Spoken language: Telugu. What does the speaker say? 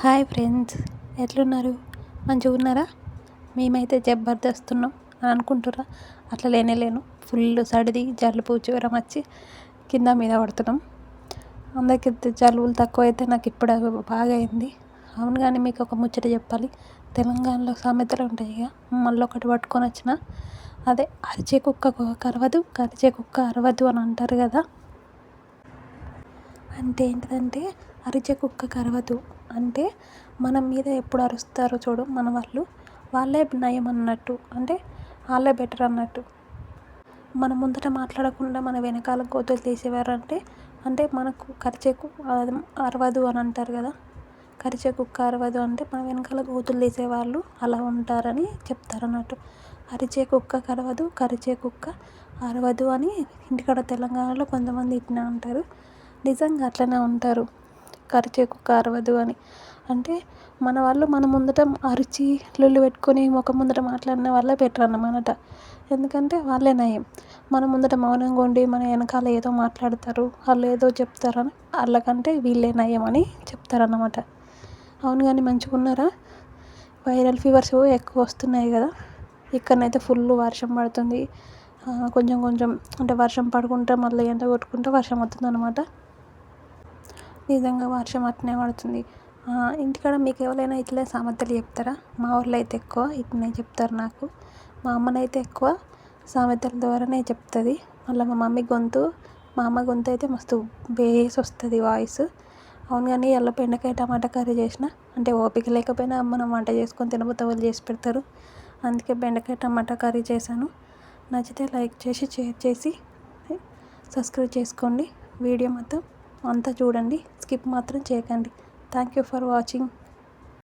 హాయ్ ఫ్రెండ్స్ ఎట్లున్నారు? మంచిగా ఉన్నారా? మేమైతే జబర్దస్తున్నాం అని అనుకుంటుర్రా. అట్లా లేనే లేను. ఫుల్ సడిది జలుబు జ్వరం వచ్చి కింద మీద పడుతున్నాం. అందరికీ జలుబులు తక్కువ అయితే నాకు ఇప్పుడు బాగా అయింది. అవును కానీ మీకు ఒక ముచ్చట చెప్పాలి. తెలంగాణలో సామెతలు ఉంటాయి ఇక. మళ్ళీ ఒకటి పట్టుకొని వచ్చిన. అదే అరిచే కుక్క కరవదు కరిచే కుక్క అరవదు అని అంటారు కదా. అంటే ఏంటిదంటే అరిచే కుక్క కరవదు. అంటే మన మీద ఎప్పుడు అరుస్తారో చూడు మన వాళ్ళు. వాళ్ళే నయం అన్నట్టు అంటే వాళ్ళే బెటర్ అన్నట్టు. మన ముందట మాట్లాడకుండా మన వెనకాల గోతులు తీసేవారంటే అంటే మనకు కరిచే అరవదు అని అంటారు కదా. కరిచే కుక్క అరవదు అంటే మన వెనకాల గోతులు తీసేవాళ్ళు అలా ఉంటారని చెప్తారు అన్నట్టు అరిచే కుక్క కరవదు కరిచే కుక్క అరవదు అని ఇంటికాడ తెలంగాణలో కొంతమంది ఇట్లా అంటారు. నిజంగా అట్లనే ఉంటారు. కరిచేకు కారవదు అని. అంటే మన వాళ్ళు మన ముందట అరిచి లొల్లి పెట్టుకొని ముఖం ముందట మాట్లాడిన వాళ్ళే బెటర్ అన్నమాట. ఎందుకంటే వాళ్ళే నయం. మన ముందట మౌనంగా ఉండి మన వెనకాల ఏదో మాట్లాడతారు వాళ్ళు ఏదో చెప్తారని వాళ్ళకంటే వీళ్ళే నయం అని చెప్తారన్నమాట. అవును కానీ మంచిగా ఉన్నారా? వైరల్ ఫీవర్స్ ఎక్కువ వస్తున్నాయి కదా. ఇక్కడనైతే ఫుల్ వర్షం పడుతుంది. కొంచెం కొంచెం అంటే వర్షం పడుకుంటా మళ్ళీ ఎండ కొట్టుకుంటా వర్షం వస్తుంది అనమాట నిజంగా వర్షం అట్నే పడుతుంది. ఇంటికాడ మీకు ఎవరైనా ఇట్లే సామెతలు చెప్తారా? మా ఊర్లో అయితే ఎక్కువ ఇట్లనే చెప్తారు నాకు. మా అమ్మనైతే ఎక్కువ సామెతల ద్వారానే చెప్తుంది. మళ్ళీ మా మమ్మీ గొంతు మా అమ్మ గొంతు అయితే మస్తు బేస్ వస్తుంది వాయిస్. అవును కానీ ఎల్ల బెండకాయ టమాటా కర్రీ చేసిన అంటే ఓపిక లేకపోయినా మనం వంట చేసుకొని తినబోతే వాళ్ళు చేసి పెడతారు. అందుకే బెండకాయ టమాటా కర్రీ చేశాను. నచ్చితే లైక్ చేసి షేర్ చేసి సబ్స్క్రైబ్ చేసుకోండి. వీడియో మొత్తం అంతా చూడండి. స్కిప్ మాత్రం చేయకండి. Thank you for watching